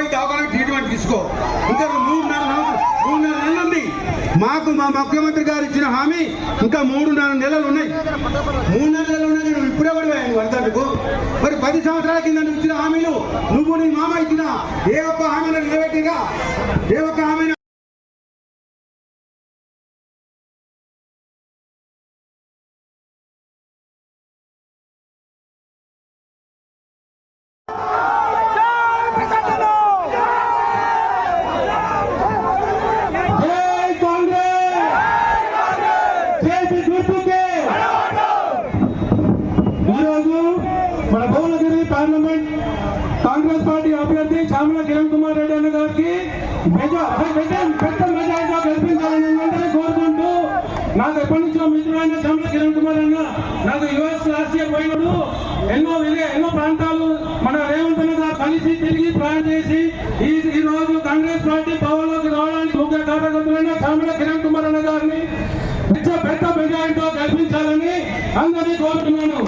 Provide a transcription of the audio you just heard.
పోయి దవాఖాన ట్రీట్మెంట్ తీసుకో. ఇంకా మూడున్నర మూడున్నర నెలలు ఉంది. మాకు మా ముఖ్యమంత్రి గారు ఇచ్చిన హామీ ఇంకా మూడున్నర నెలలు ఉన్నాయి. మూడున్నర నెలలు ఉన్నాయి నువ్వు ఇప్పుడే కూడా పోయాను మరి పది సంవత్సరాల కింద నువ్వు ఇచ్చిన హామీలు నువ్వు నీ మామ ఇచ్చిన ఏ ఒక్క హామీని నిలబెట్టిగా ఏ ఒక్క హామీ చేసి గుర్తుకే ఈరోజు మన భువనగిరి పార్లమెంట్ కాంగ్రెస్ పార్టీ అభ్యర్థి చామల కిరణ్ కుమార్ రెడ్డి అన్న గారికి పెద్ద మెజార్టీగా గెలిపించాలని వెంటనే కోరుకుంటూ నాకు ఎప్పటి నుంచో మిత్రుడైన చామల కిరణ్ కుమార్ అన్న నాకు యుఎస్ లాస్ట్ ఇయర్ పోయినప్పుడు ఎన్నో ఎన్నో ప్రాంతాలు మన రేవంత్ అన్న గారు కలిసి తిరిగి ప్రయాణం చేసి ఈ రోజు కాంగ్రెస్ పార్టీ పవర్లోకి రావడానికి ముఖ్య కార్యకర్తలైన చామల కిరణ్ కుమార్ అన్న గారు పెద్ద పెద్ద కల్పించాలని అందరినీ కోరుతున్నాను.